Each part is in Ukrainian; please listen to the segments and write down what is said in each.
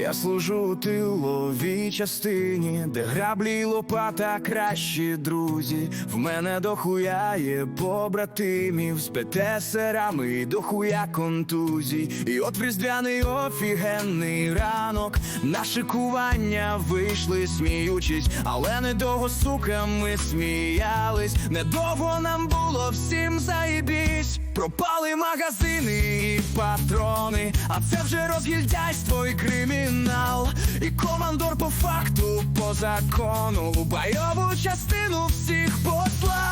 Я служу у тиловій частині, де граблі лопата кращі друзі. В мене дохуя є побратимів з ПТСРами і дохуя контузій. І от в різдвяний офігенний ранок на шикування вийшли сміючись, але недовго сука ми сміялись. Недовго нам було всім заєбісь. Пропали магазини патрони, а це вже розгільдяйство і кримінал. І командор по факту, по закону, бойову частину всіх послав.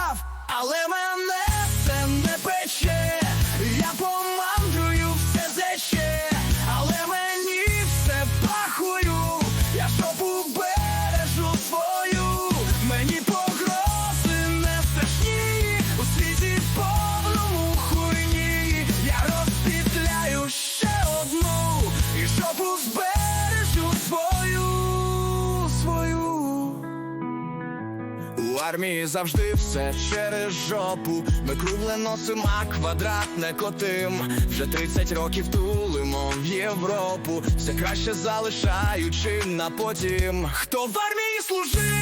Армії завжди все через жопу. Ми кругле а квадратне котим. Вже 30 років тулимо в Європу. Все краще залишаючи на потім. Хто в армії служив,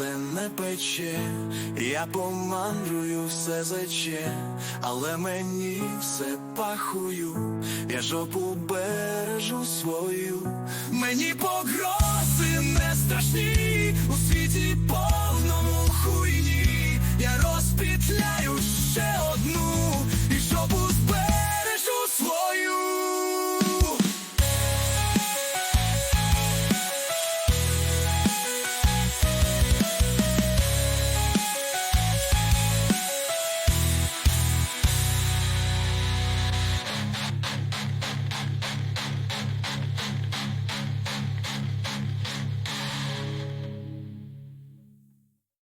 мене це не пече, я помандрую все заче, але мені все пахую, я жопу бережу свою, мені погрози не страшні, у світі повному хуйні, я розпітляю